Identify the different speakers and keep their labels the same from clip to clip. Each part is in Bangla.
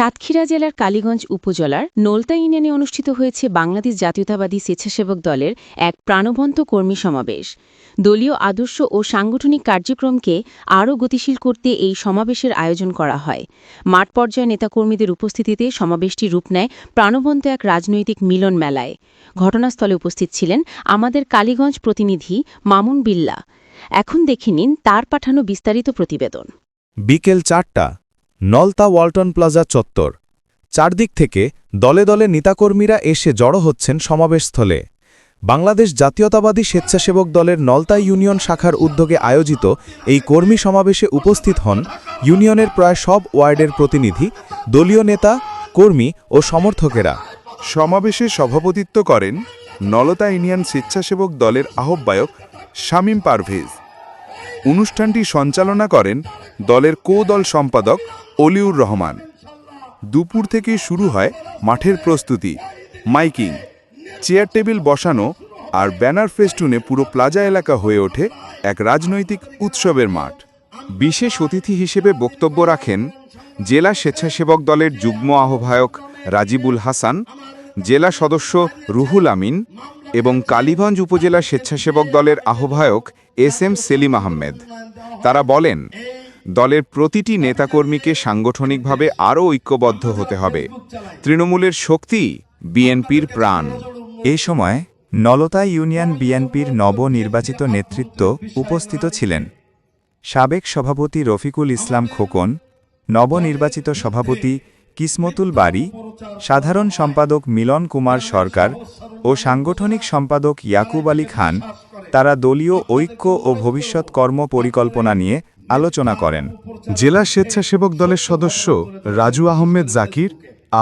Speaker 1: সাতক্ষীরা জেলার কালীগঞ্জ উপজেলার নোলতা ইউনিয়নে অনুষ্ঠিত হয়েছে বাংলাদেশ জাতীয়তাবাদী স্বেচ্ছাসেবক দলের এক প্রাণবন্ত কর্মী সমাবেশ। দলীয় আদর্শ ও সাংগঠনিক কার্যক্রমকে আরও গতিশীল করতে এই সমাবেশের আয়োজন করা হয়। মাঠ পর্যায়ে নেতাকর্মীদের উপস্থিতিতে সমাবেশটি রূপ নেয় প্রাণবন্ত এক রাজনৈতিক মিলন মেলায়। ঘটনাস্থলে উপস্থিত ছিলেন আমাদের কালীগঞ্জ প্রতিনিধি মামুন বিল্লা। এখন দেখে নিন তার পাঠানো বিস্তারিত প্রতিবেদন।
Speaker 2: বিকেল চারটা নলতা ওয়ালটন প্লাজা চত্বর। চারদিক থেকে দলে দলে নেতাকর্মীরা এসে জড়ো হচ্ছেন সমাবেশস্থলে। বাংলাদেশ জাতীয়তাবাদী স্বেচ্ছাসেবক দলের নলতা ইউনিয়ন শাখার উদ্যোগে আয়োজিত এই কর্মী সমাবেশে উপস্থিত হন ইউনিয়নের প্রায় সব ওয়ার্ডের প্রতিনিধি, দলীয় নেতা, কর্মী ও সমর্থকেরা।
Speaker 3: সমাবেশে সভাপতিত্ব করেন নলতা ইউনিয়ন স্বেচ্ছাসেবক দলের আহ্বায়ক শামীম পারভেজ। অনুষ্ঠানটি সঞ্চালনা করেন দলের কোদল সম্পাদক অলিউর রহমান। দুপুর থেকে শুরু হয় মাঠের প্রস্তুতি, মাইকিং, চেয়ার টেবিল বসানো আর ব্যানার ফেস্টুনে পুরো প্লাজা এলাকা হয়ে ওঠে এক রাজনৈতিক উৎসবের মাঠ। বিশেষ অতিথি হিসেবে বক্তব্য রাখেন জেলা স্বেচ্ছাসেবক দলের যুগ্ম আহ্বায়ক রাজিবুল হাসান, জেলা সদস্য রুহুল আমিন এবং কালীগঞ্জ উপজেলা স্বেচ্ছাসেবক দলের আহ্বায়ক এস এম সেলিম আহমেদ। তারা বলেন দলের প্রতিটি নেতাকর্মীকে সাংগঠনিকভাবে আরও ঐক্যবদ্ধ হতে হবে। তৃণমূলের শক্তি, বিএনপির প্রাণ।
Speaker 4: এ সময় নলতা ইউনিয়ন বিএনপির নবনির্বাচিত নেতৃত্ব উপস্থিত ছিলেন। সাবেক সভাপতি রফিকুল ইসলাম খোকন, নবনির্বাচিত সভাপতি কিসমতুল বাড়ি সাধারণ সম্পাদক মিলন কুমার সরকার ও সাংগঠনিক সম্পাদক ইয়াকুব আলী খান তারা দলীয় ঐক্য ও ভবিষ্যৎ কর্ম পরিকল্পনা নিয়ে আলোচনা করেন।
Speaker 3: জেলা স্বেচ্ছাসেবক দলের সদস্য রাজু আহমেদ জাকির,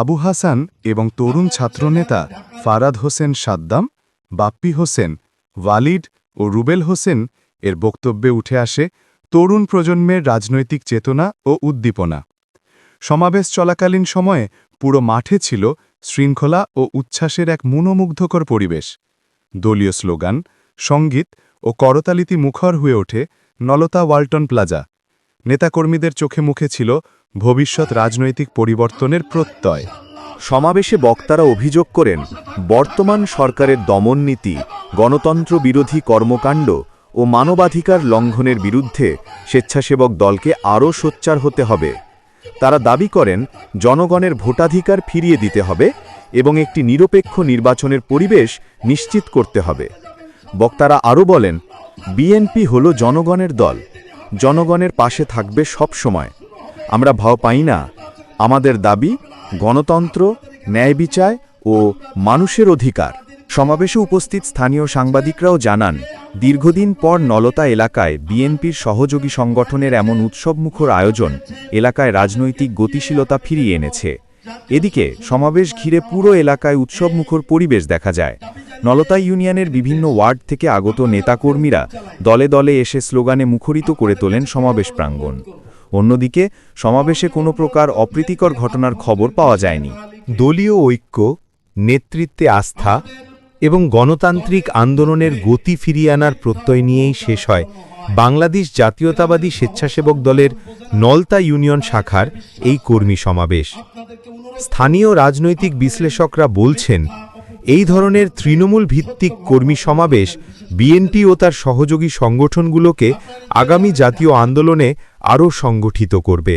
Speaker 3: আবু হাসান এবং তরুণ ছাত্রনেতা ফারাদ হোসেন সাদ্দাম, বাপ্পি হোসেন ওয়ালিড ও রুবেল হোসেন এর বক্তব্যে উঠে আসে তরুণ প্রজন্মের রাজনৈতিক চেতনা ও উদ্দীপনা। সমাবেশ চলাকালীন সময়ে পুরো মাঠে ছিল শৃঙ্খলা ও উচ্ছ্বাসের এক মনোমুগ্ধকর পরিবেশ। দলীয় স্লোগান, সংগীত ও করতালিতি মুখর হয়ে ওঠে নলতা ওয়ালটন প্লাজা। নেতাকর্মীদের চোখে মুখে ছিল ভবিষ্যৎ রাজনৈতিক পরিবর্তনের প্রত্যয়।
Speaker 2: সমাবেশে বক্তারা অভিযোগ করেন, বর্তমান সরকারের দমননীতি গণতন্ত্র বিরোধী কর্মকাণ্ড ও মানবাধিকার লঙ্ঘনের বিরুদ্ধে স্বেচ্ছাসেবক দলকে আরও সোচ্চার হতে হবে। তারা দাবি করেন, জনগণের ভোটাধিকার ফিরিয়ে দিতে হবে এবং একটি নিরপেক্ষ নির্বাচনের পরিবেশ নিশ্চিত করতে হবে। বক্তারা আরও বলেন, বিএনপি হল জনগণের দল। জনগণের পাশে থাকবে সব সময়। আমরা ভাও পাই না। আমাদের দাবি গণতন্ত্র, ন্যায় বিচার ও মানুষের অধিকার। সমাবেশে উপস্থিত স্থানীয় সাংবাদিকরাও জানান, দীর্ঘদিন পর নলতা এলাকায় বিএনপির সহযোগী সংগঠনের এমন উৎসবমুখর আয়োজন এলাকায় রাজনৈতিক গতিশীলতা ফিরিয়ে এনেছে। এদিকে সমাবেশ ঘিরে পুরো এলাকায় উৎসবমুখর পরিবেশ দেখা যায়। নলতা ইউনিয়নের বিভিন্ন ওয়ার্ড থেকে আগত নেতাকর্মীরা দলে দলে এসে স্লোগানে মুখরিত করে তোলেন সমাবেশ প্রাঙ্গণ। অন্যদিকে সমাবেশে কোনো প্রকার অপ্রীতিকর ঘটনার খবর পাওয়া যায়নি।
Speaker 5: দলীয় ঐক্য, নেতৃত্বে আস্থা এবং গণতান্ত্রিক আন্দোলনের গতি ফিরিয়ে আনার প্রত্যয় নিয়েই শেষ হয় বাংলাদেশ জাতীয়তাবাদী স্বেচ্ছাসেবক দলের নলতা ইউনিয়ন শাখার এই কর্মী সমাবেশ। স্থানীয় রাজনৈতিক বিশ্লেষকরা বলছেন, এই ধরনের তৃণমূল ভিত্তিক কর্মী সমাবেশ বিএনপি ও তার সহযোগী সংগঠনগুলোকে আগামী জাতীয় আন্দোলনে আরও সংগঠিত করবে।